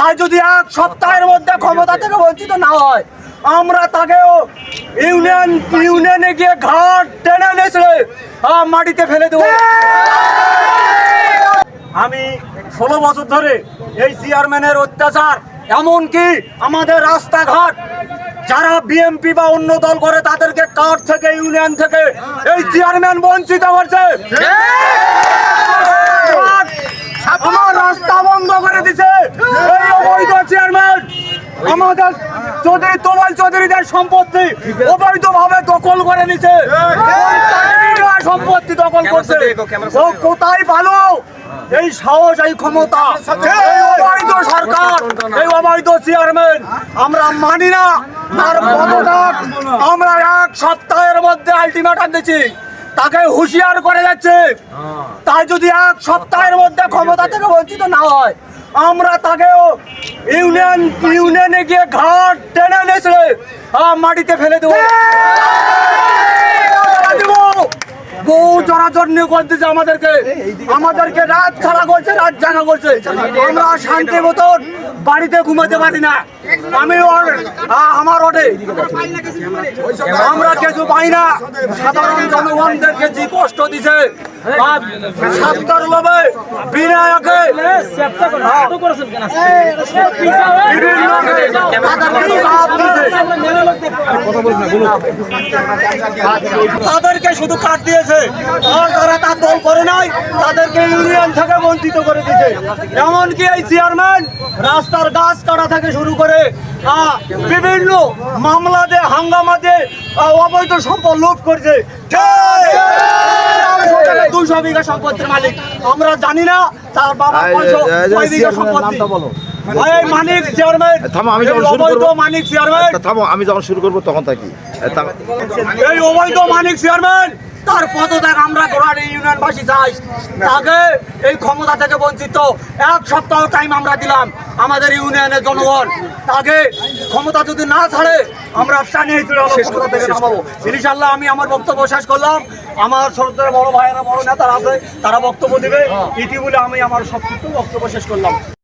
তাই যদি এক সপ্তাহের মধ্যে ক্ষমতা থেকে বঞ্চিত না হয় আমরা তাকেও ইউনিয়ন ইউনিয়নে গিয়ে ঘাট টেনে নেছে মাটিতে ফেলে দেবো আমি ষোলো বছর ধরে এই চেয়ারম্যানের অত্যাচার এমনকি আমাদের রাস্তাঘাট যারা বিএমপি বা অন্য দল করে তাদেরকে কার্ড থেকে ইউনিয়ন থেকে এই চেয়ারম্যান বঞ্চিত করছে রাস্তা বন্ধ করে দিছে আমাদের চৌধুরী তোমাল চৌধুরীদের সম্পত্তি অবৈধ ভাবে দখল করে নিছে। সম্পত্তি দখল করছে। ও কোথায় ভালো? এই সাহস এই ক্ষমতা এই অবৈধ সরকার এই অবৈধ চেয়ারম্যান আমরা মানি না। তার পদত্যাগ আমরা এক সপ্তাহের মধ্যে আলটিমেটাম দিচ্ছি। তাকে হুঁশিয়ার করে যাচ্ছে। তাই যদি এক সপ্তাহের মধ্যে ক্ষমতা থেকে বঞ্চিত না হয় আমরা তাকেও ইউনিয়ন, ইউনিয়নে গিয়ে ঘাট টেনে নেছে মাটিতে ফেলে দেবো। বহু জনাজন্য করতেছে আমাদেরকে আমাদেরকে রাত ছাড়া করছে, রাত জানা করছে। আমরা শান্তি মতন বাড়িতে ঘুমাতে পারি না। আমি আমার ওটে আমরা কিছু পাই না। সাধারণ জনগণদেরকে যে কষ্ট দিছে বিনায়কে। তাদেরকে শুধু কাট দিয়েছে। যারা তার দল করে নাই, তাদেরকে ইউনিয়ন থেকে বঞ্চিত করে দিয়েছে। এমনকি এই চেয়ারম্যান রাস্তার গাছ কাটা থেকে শুরু করে বিভিন্ন মামলা দিয়ে, হাঙ্গামা দিয়ে অবৈধ সম্পদ লোভ করছে। বিঘা সম্পত্তির মালিক। আমরা জানি না তার বাবা কয় বিঘা সম্পত্তি। মানিক চেয়ারম্যান থামো, আমি যখন শুরু অবৈধ করব। মানিক চেয়ারম্যান থামো আমি যখন শুরু করব তখন থাকি এই অবৈধ মানিক চেয়ারম্যান তার পদত্যাগ আমরা ইউনিয়নবাসী চাই। তাকে এই ক্ষমতা থেকে বঞ্চিত। এক সপ্তাহ টাইম আমরা দিলাম আমাদের ইউনিয়নের জনগণ। তাকে ক্ষমতা যদি না ছাড়ে আমরা টানিয়ে তুলে আবার ক্ষমতা থেকে নামাবো। ইনশাল্লাহ আমি আমার বক্তব্য শেষ করলাম। আমার ছোটদের বড় ভাইয়েরা বড় নেতারা আছে তারা বক্তব্য দিবে। ইতি বলে আমি আমার সবকিছু বক্তব্য শেষ করলাম।